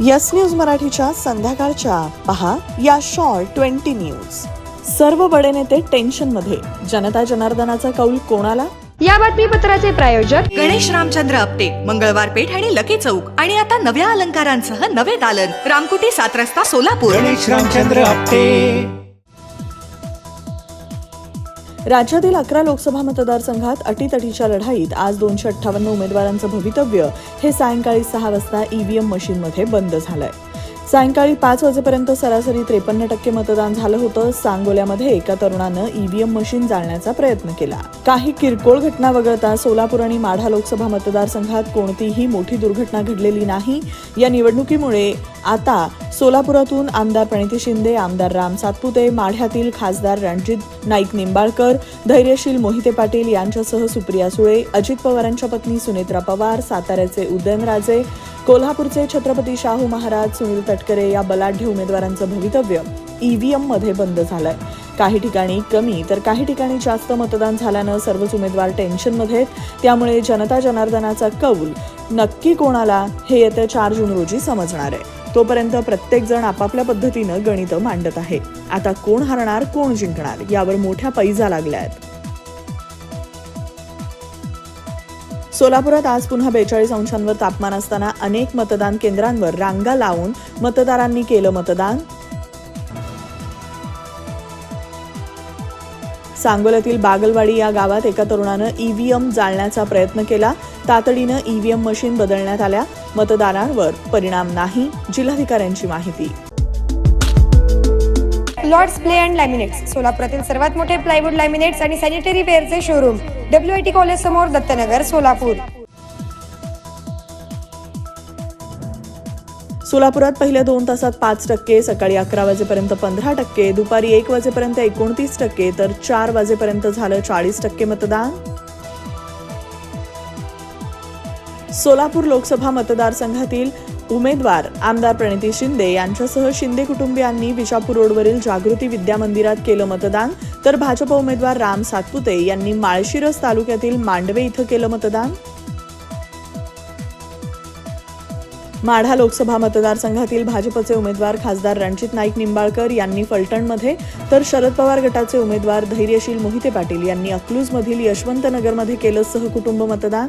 Yes news मराठीच्या संध्याकाळच्या. पहा या शॉर्ट ट्वेंटी न्यूज. सर्व बडे नेते टेन्शनमध्ये. जनता जनार्दनाचा कौल कोणाला? या बातमीपत्राचे प्रायोजक गणेश रामचंद्र आपटे मंगळवार पेठ आणि लकी चौक. आणि आता नव्या अलंकारांसह नवे दालन. रामकुटी सात रस्ता सोलापूर. गणेश रामचंद्र आपटे. राज्यातील अकरा लोकसभा मतदारसंघात अटीतटीच्या लढाईत आज दोनशे अठ्ठावन्न उमेदवारांचं भवितव्य हे सायंकाळी सहा वाजता ईव्हीएम मशीनमध्ये बंद झालंय. सायंकाळी पाच वाजेपर्यंत सरासरी त्रेपन्न टक्के मतदान झालं होतं. सांगोल्यामध्ये एका तरुणानं ईव्हीएम मशीन जाळण्याचा प्रयत्न केला. काही किरकोळ घटना वगळता सोलापूर आणि माढा लोकसभा मतदारसंघात कोणतीही मोठी दुर्घटना घडलेली नाही. या निवडणुकीमुळे आता सोलापुरातून आमदार प्रणिती शिंदे आमदार राम सातपुते माढ्यातील खासदार रणजित नाईक निंबाळकर धैर्यशील मोहिते पाटील यांच्यासह सुप्रिया सुळे अजित पवारांच्या पत्नी सुनेत्रा पवार साताऱ्याचे उदयनराजे कोल्हापूरचे छत्रपती शाहू महाराज सुनील तटकरे या बलाढ्य उमेदवारांचं भवितव्य ईव्हीएममध्ये बंद झालंय. काही ठिकाणी कमी तर काही ठिकाणी जास्त मतदान झाल्यानं सर्वच उमेदवार टेन्शनमध्ये त्यामुळे जनता जनार्दनाचा कौल नक्की कोणाला हे येत्या चार जून रोजी समजणार आहे. तोपर्यंत प्रत्येक जण आपापल्या पद्धतीनं गणितं मांडत आहे. आता कोण हरणार कोण जिंकणार यावर मोठ्या पैजा लागल्या आहेत. सोलापुरात आज पुन्हा बेचाळीस अंशांवर तापमान असताना अनेक मतदान केंद्रांवर रांगा लावून मतदारांनी केलं मतदान. सांगोल्यातील बागलवाडी या गावात एका तरुणानं ईव्हीएम जाळण्याचा प्रयत्न केला. तातडीनं ईव्हीएम मशीन बदलण्यात आल्या. मतदारांवर परिणाम नाही. जिल्हाधिकाऱ्यांची माहिती. लॉर्ड्स प्ले अँड लॅमिनेट्स सोलापुरातील सर्वात मोठे प्लायवूड लॅमिनेट्स आणि sanitary वेअरचे showroom W I T college समोर दत्तनगर सोलापूर. सोलापुरात पहिल्या दोन तासात पाच टक्के सकाळी अकरा वाजेपर्यंत पंधरा टक्के दुपारी एक वाजेपर्यंत एकोणतीस टक्के तर चार वाजेपर्यंत झालं चाळीस टक्के मतदान. सोलापूर लोकसभा मतदारसंघातील उमेदवार आमदार प्रणिती शिंदे यांच्यासह शिंदे कुटुंबियांनी विजापूर रोडवरील जागृती विद्या मंदिरात केलं मतदान तर भाजप उमेदवार राम सातपुते यांनी माळशिरस तालुक्यातील मांडवे इथं केलं मतदान. माढा लोकसभा मतदारसंघातील भाजपचे उमेदवार खासदार रणजित नाईक निंबाळकर यांनी फलटणमध्ये तर शरद पवार गटाचे उमेदवार धैर्यशील मोहिते पाटील यांनी अकलूजमधील यशवंतनगरमध्ये केलं सहकुटुंब मतदान.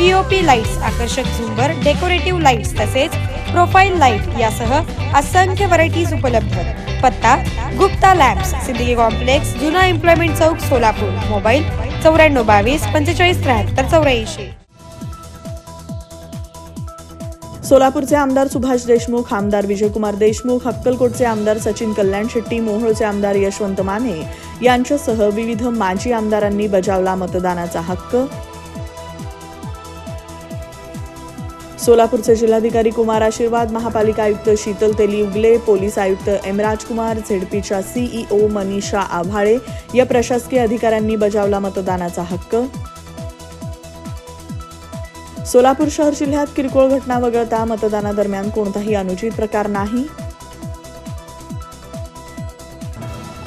पीओपी लाईट्स आकर्षक झुंबर डेकोरेटिव्ह लाईट्स तसेच प्रोफाईल लाइट यासह असंख्य व्हरायटीज उपलब्ध. पत्ता गुप्ता लॅब्स सिद्दीकी कॉम्प्लेक्स जुना एम्प्लॉयमेंट चौक सोलापूर. मोबाईल चौऱ्याण्णव बावीस पंचेचाळीस त्र्याहत्तर चौऱ्याऐंशी. सोलापूरचे आमदार सुभाष देशमुख आमदार विजयकुमार देशमुख अक्कलकोटचे आमदार सचिन कल्याण शेट्टी मोहोळचे आमदार यशवंत माने यांच्यासह विविध माजी आमदारांनी बजावला मतदानाचा हक्क. सोलापूरचे जिल्हाधिकारी कुमार आशीर्वाद महापालिका आयुक्त शीतल तेली पोलीस आयुक्त एम राजकुमार झेडपीच्या सीईओ मनीषा आव्हाळे या प्रशासकीय अधिकाऱ्यांनी बजावला मतदानाचा हक्क. सोलापूर शहर जिल्ह्यात किरकोळ घटना वगळता मतदानादरम्यान कोणताही अनुचित प्रकार नाही.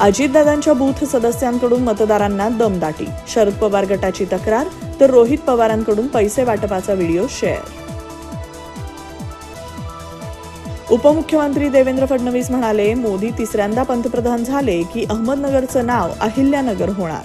अजितदादांच्या बूथ सदस्यांकडून मतदारांना दमदाटी शरद पवार गटाची तक्रार तर रोहित पवारांकडून पैसे वाटपाचा व्हिडिओ शेअर. उपमुख्यमंत्री देवेंद्र फडणवीस म्हणाले मोदी तिसऱ्यांदा पंतप्रधान झाले की अहमदनगरचं नाव अहिल्यानगर होणार.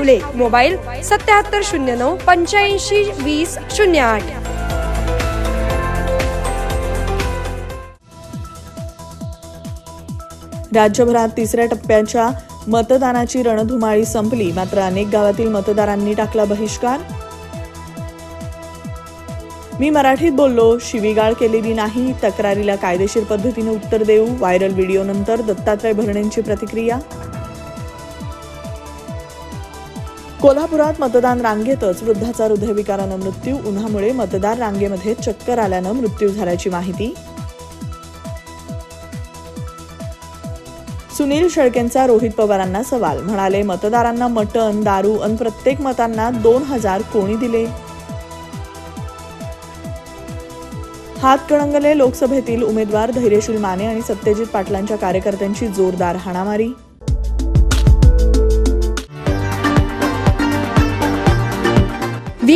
आवले मोबाईल सत्याहत्तर शून्य नऊ पंच्याऐंशी वीस शून्य आठ. राज्यभरात तिसऱ्या टप्प्याच्या मतदानाची रणधुमाळी संपली. मात्र अनेक गावातील मतदारांनी टाकला बहिष्कार. मी मराठीत बोललो शिवीगाळ केलेली नाही तक्रारीला कायदेशीर पद्धतीने उत्तर देऊ व्हायरल व्हिडिओनंतर दत्तात्रय भरणेंची प्रतिक्रिया कोल्हापुरात मतदान रांगेतच वृद्धाचा हृदयविकारानं मृत्यू उन्हामुळे मतदार रांगेमध्ये चक्कर आल्यानं मृत्यू झाल्याची माहिती. सुनील शेळकेंचा रोहित पवारांना सवाल म्हणाले मतदारांना मटण दारू अन प्रत्येक मतांना दोन हजार कोणी दिले? हातकणंगले लोकसभेतील उमेदवार धैर्यशील माने आणि सत्यजित पाटलांच्या कार्यकर्त्यांची जोरदार हाणामारी.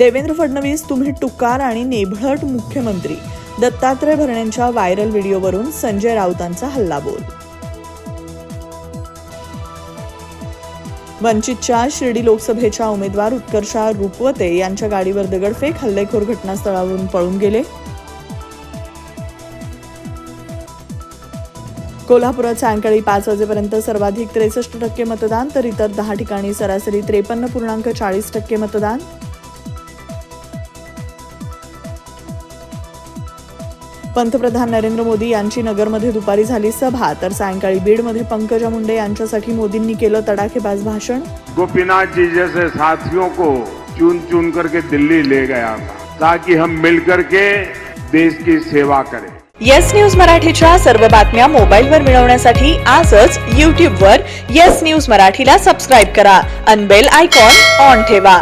देवेंद्र फडणवीस तुम्ही टुकार आणि नेभळट मुख्यमंत्री. दत्तात्रय भरणेंच्या व्हायरल व्हिडिओवरून संजय राऊतांचा हल्लाबोल. वंचितच्या शिर्डी लोकसभेच्या उमेदवार उत्कर्षा रुपवते यांच्या गाडीवर दगडफेक हल्लेखोर घटनास्थळावरून पळून गेले. कोल्हापुरात सायंकाळी पाच वाजेपर्यंत सर्वाधिक त्रेसष्ट टक्के मतदान तर इतर दहा ठिकाणी सरासरी त्रेपन्न पूर्णांक चाळीस टक्के मतदान. पंतप्रधान नरेंद्र मोदी यांची नगरमध्ये दुपारी झाली सभा. तर सायंकाळी बीडमध्ये पंकजा मुंडे यांच्यासाठी मोदींनी केलं तडाखेबाज भाषण. गोपीनाथ जी जैसे साथियों को चुन चुन करके दिल्ली ले गया था ताकि हम मिलकर के देश की सेवा करें। येस न्यूज मराठीच्या सर्व बातम्या मोबाईलवर मिळवण्यासाठी आजच यूट्यूबवर येस न्यूज मराठीला सबस्क्राईब करा. अनबेल आयकॉन ऑन ठेवा.